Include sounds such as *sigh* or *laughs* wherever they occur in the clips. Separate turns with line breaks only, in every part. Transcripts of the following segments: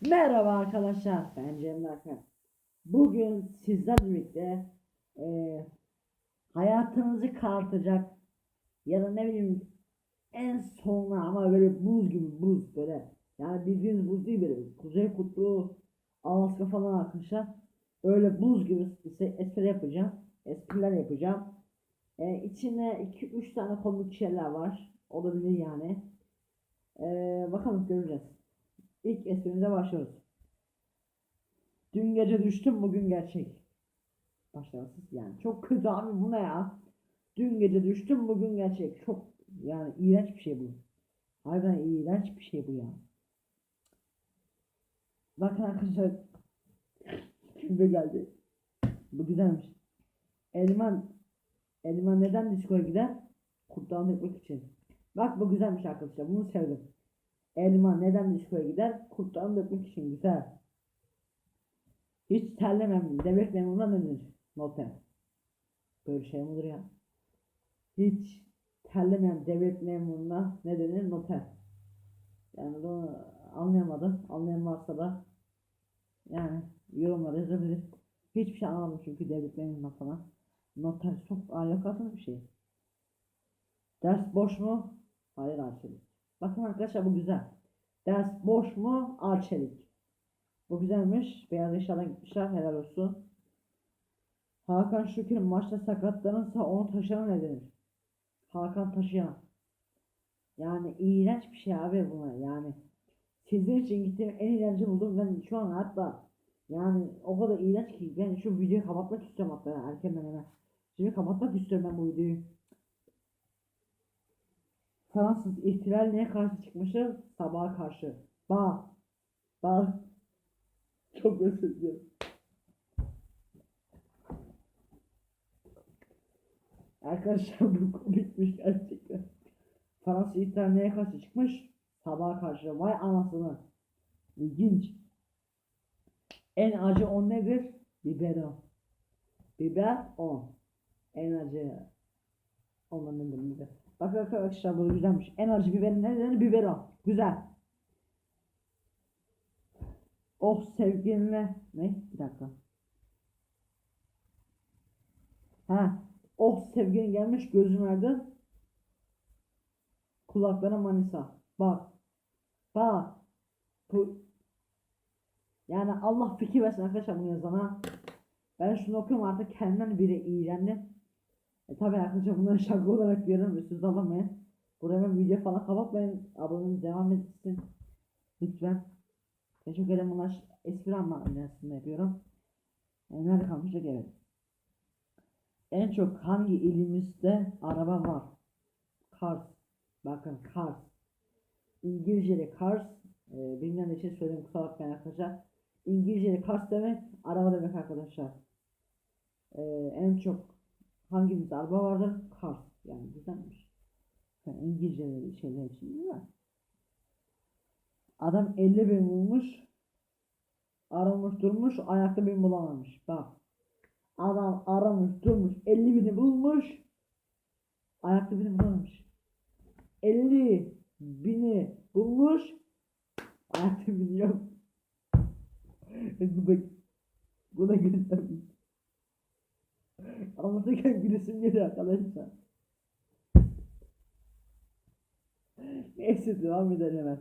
Merhaba arkadaşlar, ben Cemil Akar. Bugün sizlerle birlikte eee hayatınızı karartacak ya da ne bileyim en sona ama böyle buz gibi buz böyle yani bildiğiniz buz değil böyle Kuzey Kutbu, Alaska falan arkadaşlar öyle buz gibi ise espri yapacağım, espriler yapacağım. Eee içinde 2-3 tane komik şeyler var, olabilir yani. Eee bakalım göreceğiz. İlk esprimize başlıyoruz. Dün gece düştüm bugün gerçek. Başarısız yani. Çok kötü abi bu ne ya? Dün gece düştüm bugün gerçek. Çok yani iğrenç bir şey bu. Harbiden iğrenç bir şey bu ya. Bakın arkadaşlar. *laughs* Şimdi geldi. Bu güzelmiş. Elman Elman neden diskoya gider? Kurtlarını dökmek için. Bak bu güzelmiş arkadaşlar. Bunu sevdim. Elma neden diskoya gider? Kurtlarını dökmek için güzel. Hiç terlemem. Demek memnundan denir. Noter. Böyle şey mi olur ya? Hiç terlemem. Devlet memuruna ne denir? Noter. Yani bunu anlayamadım. Anlayan varsa da yani yorumlara yazabilir. Hiçbir şey anlamadım çünkü devlet memuruna falan. Noter çok alakasız bir şey. Ders boş mu? Hayır Arçelik. Bakın arkadaşlar bu güzel. Ders boş mu? Arçelik. Bu güzelmiş. Beyaz eşyadan gitmişler. Helal olsun. Hakan Şükür maçta sakatlanırsa onu taşıyan ne denir? Hakan taşıyan. Yani iğrenç bir şey abi buna yani. Sizin için gittiğim en iğrenci buldum. Ben şu an hatta yani o kadar iğrenç ki ben şu videoyu kapatmak istiyorum hatta yani erkenden hemen. Şimdi kapatmak istiyorum ben bu videoyu. Fransız ihtilaline karşı çıkmışı sabaha karşı. Ba. Ba. *laughs* Çok özür dilerim. Arkadaşlar *laughs* bu komikmiş gerçekten. Fransız ihtilaline karşı çıkmış sabaha karşı. Vay anasını. İlginç. En acı on nedir? Biberon. Biber on. En acı ondan nedir biber. Bak arkadaşlar bu güzelmiş. En acı biberin ne denir? Biberon. Güzel. Oh sevgilinle ne? Bir dakika. Ha. Oh sevgilin gelmiş gözüm verdi. Kulaklara manisa. Bak. Bak. Bu yani Allah fikir versin arkadaşlar bunu yazana. Ben şunu okuyorum artık kendimden biri iğrendim. E tabi arkadaşlar bunları şaka olarak diyorum üstünüz alamayın. Buraya ben video falan kapatmayın. Abonemiz devam etsin. Lütfen. Teşekkür ederim bunlar espri anlamında yapıyorum. E, nerede kalmıştık evet. En çok hangi ilimizde araba var? Kars. Bakın Kars. İngilizce'de Kars. E, bilmeyen için söyleyeyim kusura bakmayın arkadaşlar. İngilizce'de Kars demek araba demek arkadaşlar. E, en çok hangimizde araba vardır? Kars. Yani güzelmiş. Yani İngilizce şeyler için güzel. Adam 50 bin bulmuş. Aramış durmuş. Ayakta bin bulamamış. Bak. Adam aramış durmuş. 50 bini bulmuş. Ayakta bini bulamamış. 50 bini bulmuş. Ayakta bini yok. *laughs* bu da bu da güzelmiş. Anlatırken gülesim geliyor arkadaşlar. Neyse devam edelim hemen.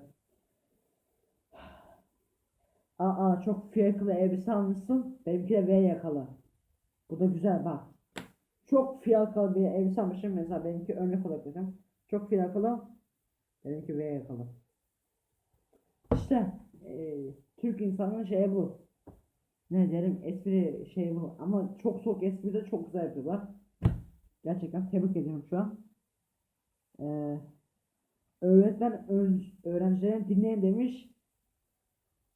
Aa çok fiyakalı elbise almışsın. Benimki de V yakalı. Bu da güzel bak. Çok fiyakalı bir elbise almışım. Mesela benimki örnek olarak dedim. Çok fiyakalı. Benimki V yakalı. İşte e, Türk insanının şeyi bu. Ne derim espri şey bu. Ama çok soğuk espri de çok güzel yapıyorlar. Gerçekten tebrik ediyorum şu an. Ee, öğretmen öğrencilerin dinleyin demiş.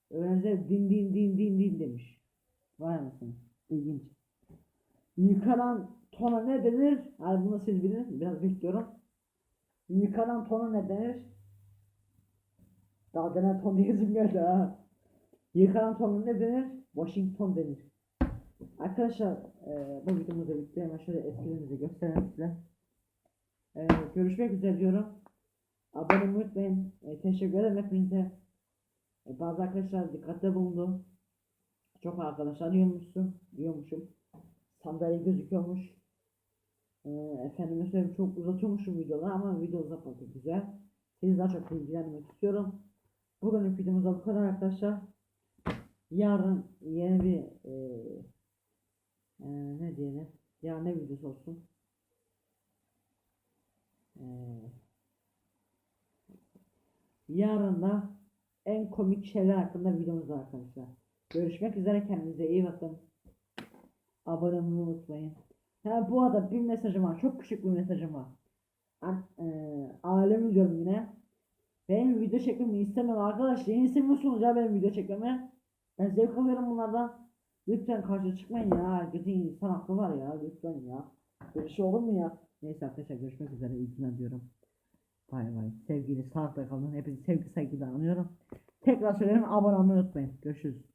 Öğrenciler din din din din din demiş. Vay anasını. İlginç. Yıkanan tona ne denir? Yani bunu siz bilin. Biraz bekliyorum. Yıkanan tona ne denir? Daha denen ton diyesim geldi ha. Yıkanan tona ne denir? Washington denir. Arkadaşlar e, bu videomuz da bitti. Hemen şöyle esprimizi gösterelim size. E, görüşmek üzere diyorum. Abone olmayı unutmayın. E, teşekkür ederim hepinize. E, bazı arkadaşlar dikkate bulundu. Çok arkadaşlar diyormuşsun, diyormuşum. Sandalye gözüküyormuş. E, efendime söyleyeyim çok uzatıyormuşum videoları ama video uzatmadı güzel. Sizi daha çok bilgilendirmek istiyorum. Bugünlük videomuzda bu kadar arkadaşlar. Yarın yeni bir e, e, ne diyelim? Yarın ne videosu olsun? E, yarın da en komik şeyler hakkında videomuz var arkadaşlar. Görüşmek üzere kendinize iyi bakın. Abone olmayı unutmayın. Ha bu arada bir mesajım var. Çok küçük bir mesajım var. Eee alemi diyorum yine. Benim video çekmemi istemiyor arkadaş. Yeni istemiyorsunuz ya benim video çekmemi. Ben zevk alıyorum bunlardan. Lütfen karşı çıkmayın ya. Herkesin insan hakkı var ya. Lütfen ya. Böyle şey olur mu ya? Neyse arkadaşlar görüşmek üzere. İyi diyorum. Bay bay. Sevgili sağlıkla kalın. Hepinizi sevgi saygıyla anıyorum. Tekrar söylerim abone olmayı unutmayın. Görüşürüz.